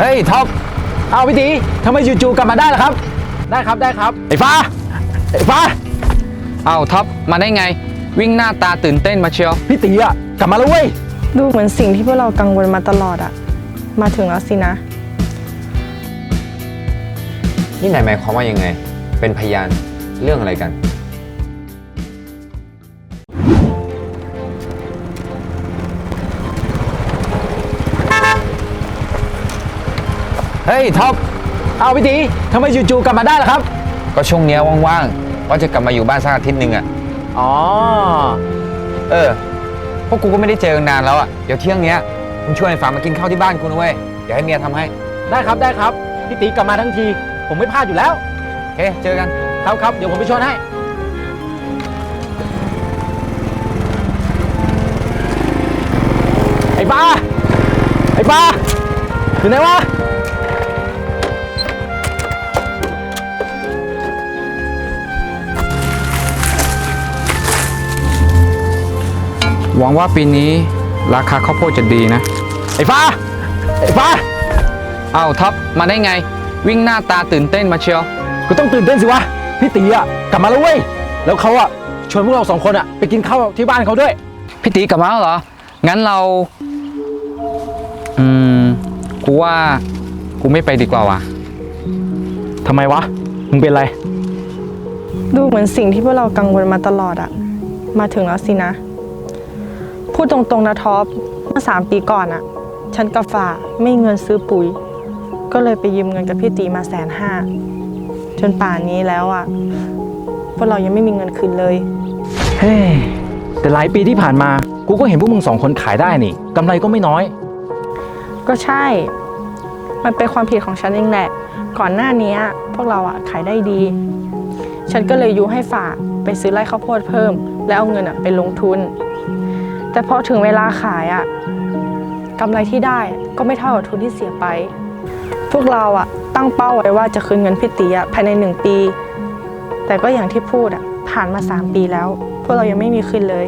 เฮ้ยท็อป เอาพี่ตีทำไมจู่ๆกลับมาได้ล่ะครับ ได้ครับได้ครับ ไอ้ฟ้า ไอ้ฟ้า เอาท็อปมาได้ไง วิ่งหน้าตาตื่นเต้นมาเชียว พี่ตีอะกลับมาแล้วเว้ย ดูเหมือนสิ่งที่พวกเรากังวลมาตลอดอะมาถึงแล้วสินะ นี่นายหมายความว่ายังไง เป็นพยานเรื่องอะไรกัน เฮ้ยท็อป เอาพี่ตีทำไมจู่ๆกลับมาได้ล่ะครับ ก็ช่วงเนี้ยว่างๆ ว่าจะกลับมาอยู่บ้านสักอาทิตย์หนึ่งอะอ๋อ เออ พวกกูก็ไม่ได้เจอกันนานแล้วอะเดี๋ยวเที่ยงเนี้ยมึงชวนไอ้ฝามากินข้าวที่บ้านกูนะเว้ย เดี๋ยวให้เมียทำให้ ได้ครับได้ครับ พี่ตีกลับมาทั้งที ผมไม่พลาดอยู่แล้ว โอเค เจอกัน ครับครับเดี๋ยวผมไปชวนให้ ไอ้บ้าไอ้บ้าอยู่ไหนวะ หวังว่าปีนี้ราคาข้าวโพดจะดีนะ ไอ้ฟ้า ไอ้ฟ้าเอาท็อปมาได้ไง วิ่งหน้าตาตื่นเต้นมาเชียว ก็ต้องตื่นเต้นสิวะ พี่ตีอะกลับมาแล้วเว้ย แล้วเขาอะชวนพวกเราสองคนอะไปกินข้าวที่บ้านเขาด้วย พี่ตีกลับมาแล้วเหรอ งั้นเรา อืม กูว่า กูไม่ไปดีกว่าวะทำไมวะ มึงเป็นไร ดูเหมือนสิ่งที่พวกเรากังวลมาตลอดอะมาถึงแล้วสินะ พูดตรงๆนะท็อปเมื่อสามปีก่อนอะฉันกับฝ่าไม่มีเงินซื้อปุ๋ย ก็เลยไปยืมเงินกับพี่ตีมาแสนห้าจนป่านนี้แล้วอะพวกเรายังไม่มีเงินคืนเลย เฮ้ยแต่หลายปีที่ผ่านมา กูก็เห็นพวกมึงสองคนขายได้นี่กำไรก็ไม่น้อย ก็ใช่ มันเป็นความผิดของฉันเองแหละ ก่อนหน้านี้พวกเราอะขายได้ดี ฉันก็เลยยุให้ฝากไปซื้อไร่ข้าวโพดเพิ่ม แล้วเอาเงินอะไปลงทุน แต่พอถึงเวลาขายอะกำไรที่ได้ก็ไม่เท่ากับทุนที่เสียไป พวกเราอะตั้งเป้าไว้ว่าจะคืนเงินพี่ตีอะภายในหนึ่งปี แต่ก็อย่างที่พูดอะผ่านมาสามปีแล้ว พวกเรายังไม่มีคืนเลย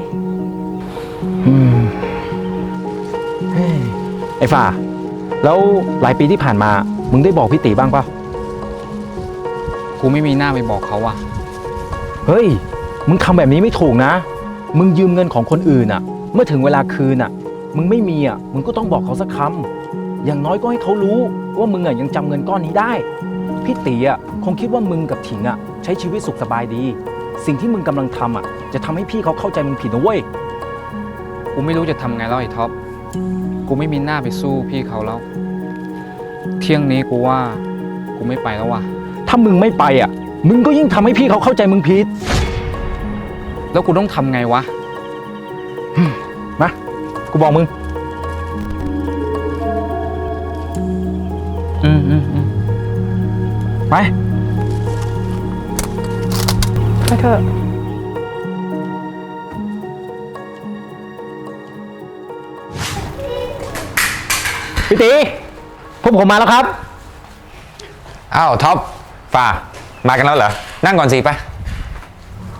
อืมเฮ้ยไอ้ฝ่า แล้วหลายปีที่ผ่านมา มึงได้บอกพี่ตีบ้างเปล่ากูไม่มีหน้าไปบอกเขาว่ะเฮ้ย มึงทำแบบนี้ไม่ถูกนะ มึงยืมเงินของคนอื่นอะ เมื่อถึงเวลาคืนอะ มึงไม่มีอะ มึงก็ต้องบอกเขาสักคำ อย่างน้อยก็ให้เขารู้ว่ามึงอะยังจำเงินก้อนนี้ได้ พี่ตีอะคงคิดว่ามึงกับถิงอะใช้ชีวิตสุขสบายดี สิ่งที่มึงกำลังทำอะ จะทำให้พี่เขาเข้าใจมึงผิดนะเว้ย กูไม่รู้จะทำไงแล้วไอ้ท็อป กูไม่มีหน้าไปสู้พี่เขาแล้ว เที่ยงนี้กูว่า กูไม่ไปแล้วว่ะ ถ้ามึงไม่ไปอะ มึงก็ยิ่งทำให้พี่เขาเข้าใจมึงผิด แล้วกูต้องทำไงวะมา กูบอกมึง อืมอืมอืมไป ไปเถอะ พี่ตีพวกผมมาแล้วครับ อ้าวท็อปฝ่ามากันแล้วเหรอ นั่งก่อนสิไป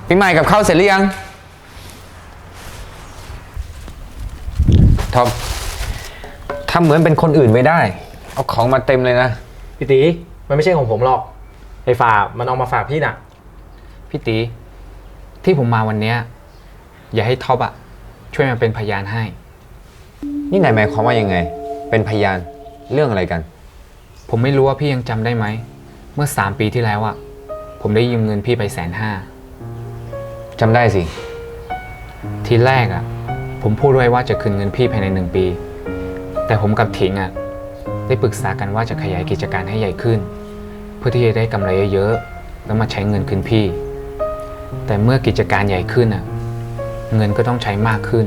พี่ใหม่กับข้าวเสร็จหรือยัง ท็อปทำเหมือนเป็นคนอื่นไม่ได้ เอาของมาเต็มเลยนะ พี่ตีมันไม่ใช่ของผมหรอกไอ้ฝ่ามันเอามาฝากพี่น่ะ พี่ตีที่ผมมาวันเนี้ยอย่าให้ท็อปอะช่วยมาเป็นพยานให้ นี่นายหมายความว่ายังไง เป็นพยานเรื่องอะไรกัน ผมไม่รู้ว่าพี่ยังจำได้ไหม เมื่อสามปีที่แล้วอะผมได้ยืมเงินพี่ไปแสนห้า จำได้สิ ทีแรกอะ ผมพูดไว้ว่าจะคืนเงินพี่ภายในหนึ่งปี แต่ผมกับถิงอะได้ปรึกษากันว่าจะขยายกิจการให้ใหญ่ขึ้น เพื่อที่จะได้กำไรเยอะๆแล้วมาใช้เงินคืนพี่ แต่เมื่อกิจการใหญ่ขึ้นอะเงินก็ต้องใช้มากขึ้น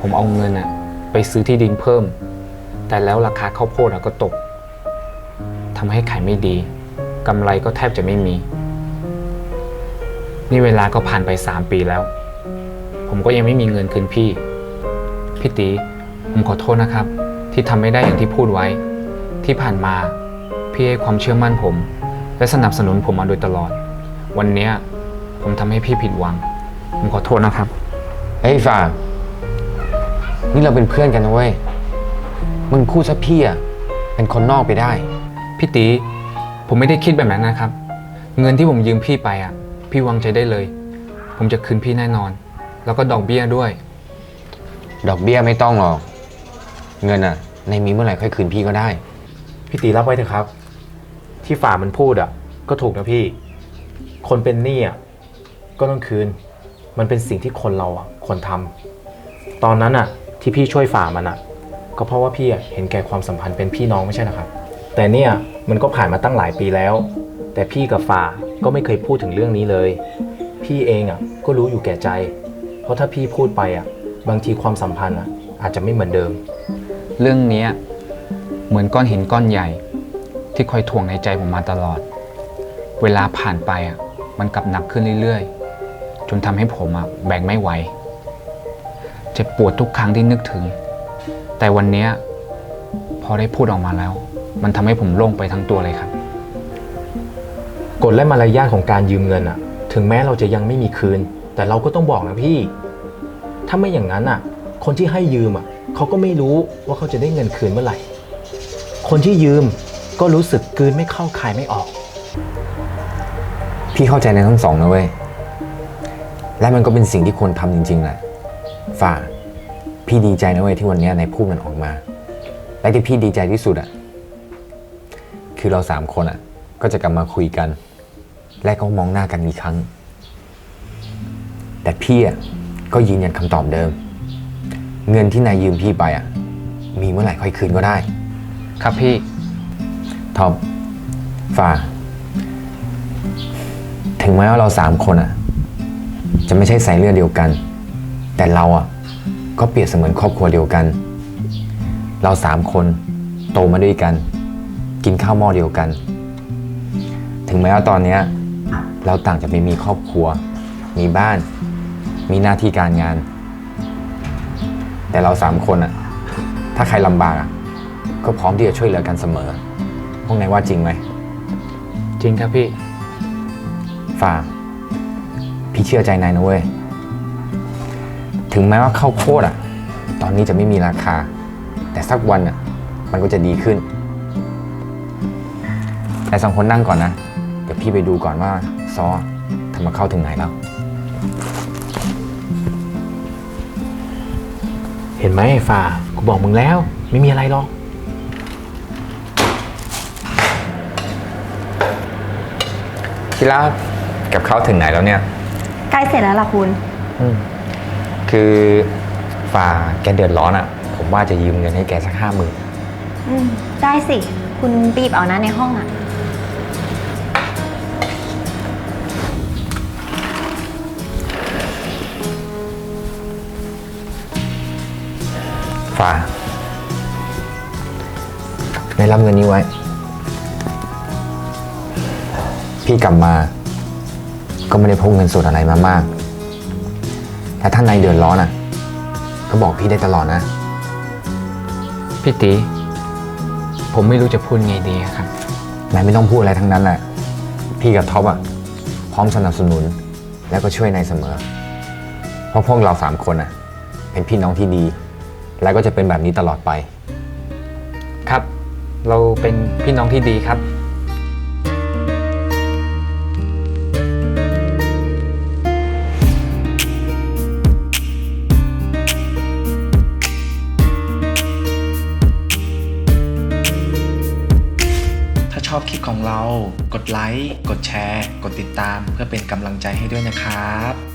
ผมเอาเงินอะไปซื้อที่ดินเพิ่ม แต่แล้วราคาข้าวโพดอะก็ตกทำให้ขายไม่ดีกำไรก็แทบจะไม่มี นี่เวลาก็ผ่านไป 3 ปีแล้ว ผมก็ยังไม่มีเงินคืนพี่ พี่ตีผมขอโทษนะครับ ที่ทำไม่ได้อย่างที่พูดไว้ ที่ผ่านมาพี่ให้ความเชื่อมั่นผม และสนับสนุนผมมาโดยตลอด วันเนี้ยผมทำให้พี่ผิดหวัง ผมขอโทษนะครับ เฮ้ยฝ่านี่เราเป็นเพื่อนกันนะเว้ย มึงพูดซะพี่อะเป็นคนนอกไปได้ พี่ตีผมไม่ได้คิดแบบนั้นนะครับ เงินที่ผมยืมพี่ไปอะ พี่วางใจได้เลย ผมจะคืนพี่แน่นอน แล้วก็ดอกเบี้ยด้วย ดอกเบี้ยไม่ต้องหรอก เงินอะ ในมีเมื่อไหร่ค่อยคืนพี่ก็ได้ พี่ตีรับไว้เถอะครับ ที่ฝ่ามันพูดอะ ก็ถูกนะพี่ คนเป็นหนี้อะก็ต้องคืน มันเป็นสิ่งที่คนเราอะควรทำตอนนั้นอะ ที่พี่ช่วยฝ่ามันอะ ก็เพราะว่าพี่อะเห็นแก่ความสัมพันธ์เป็นพี่น้องไม่ใช่นะครับ แต่เนี่ยมันก็ผ่านมาตั้งหลายปีแล้ว แต่พี่กับฝ่าก็ไม่เคยพูดถึงเรื่องนี้เลย พี่เองอะก็รู้อยู่แก่ใจ เพราะถ้าพี่พูดไปอะ บางทีความสัมพันธ์อะ อาจจะไม่เหมือนเดิม เรื่องเนี้ยเหมือนก้อนหินก้อนใหญ่ ที่คอยถ่วงในใจผมมาตลอด เวลาผ่านไปอะ มันกลับหนักขึ้นเรื่อยๆ จนทำให้ผมอะแบกไม่ไหวเจ็บปวดทุกครั้งที่นึกถึง แต่วันเนี้ยพอได้พูดออกมาแล้ว มันทำให้ผมโล่งไปทั้งตัวเลยครับ กฎและมารยาทของการยืมเงินอะถึงแม้เราจะยังไม่มีคืน แต่เราก็ต้องบอกนะพี่ ถ้าไม่อย่างนั้นอะ คนที่ให้ยืมอะเขาก็ไม่รู้ว่าเขาจะได้เงินคืนเมื่อไหร่ คนที่ยืมก็รู้สึกกืนไม่เข้าคายไม่ออก พี่เข้าใจในทั้งสองนะเว้ย และมันก็เป็นสิ่งที่ควรทำจริงๆแหละฝ่า พี่ดีใจนะเว้ยที่วันนี้ยนพูดมันออกมา และที่พี่ดีใจที่สุดอะ คือเราสามคนอะ ก็จะกลับมาคุยกัน และก็มองหน้ากันอีกครั้ง แต่พี่อะก็ยืนยันคำตอบเดิม เงินที่นายยืมพี่ไปอะ มีเมื่อไหร่ค่อยคืนก็ได้ ครับพี่ท็อปฝ่า ถึงแม้ว่าเราสามคนอะ จะไม่ใช่สายเลือดเดียวกัน แต่เราอะ ก็เปรียบเสมือนครอบครัวเดียวกัน เราสามคนโตมาด้วยกัน กินข้าวหม้อเดียวกัน ถึงแม้ว่าตอนเนี้ยเราต่างจะไม่มีครอบครัว มีบ้าน มีหน้าที่การงาน แต่เราสามคนอะถ้าใครลำบากอะก็พร้อมที่จะช่วยเหลือกันเสมอ พวกนายว่าจริงไหม จริงครับพี่ ฝ่า พี่เชื่อใจนายนะเว้ย ถึงแม้ว่าข้าวโพดอะตอนนี้จะไม่มีราคา แต่สักวันอะมันก็จะดีขึ้นแต่สองคนนั่งก่อนนะ เดี๋ยวพี่ไปดูก่อนว่าซอทำมาเข้าถึงไหนแล้ว เห็นไหมไอ้ฝ่ากูบอกมึงแล้ว ไม่มีอะไรหรอก ที่รักกับเขาถึงไหนแล้วเนี่ย ใกล้เสร็จแล้วล่ะคุณ คือฝ่าแกเดือดร้อนอะ ผมว่าจะยืมเงินให้แกสักห้าหมื่นอืมได้สิ คุณบีบเอานะในห้องอะาได้รับเงินนี้ไว้ พี่กลับมา ก็ไม่ได้พกเงินสดอะไรมามาก แต่ถ้านายเดือดร้อนอะ ก็บอกพี่ได้ตลอดนะ พี่ตี ผมไม่รู้จะพูดไงดีอะครับ นายไม่ต้องพูดอะไรทั้งนั้นแหละ พี่กับท็อปอะ พร้อมสนับสนุน แล้วก็ช่วยนายเสมอ เพราะพวกเราสามคนอะ เป็นพี่น้องที่ดี และก็จะเป็นแบบนี้ตลอดไป ครับ เราเป็นพี่น้องที่ดีครับ ถ้าชอบคลิปของเรา กดไลค์ กดแชร์ กดติดตาม เพื่อเป็นกำลังใจให้ด้วยนะครับ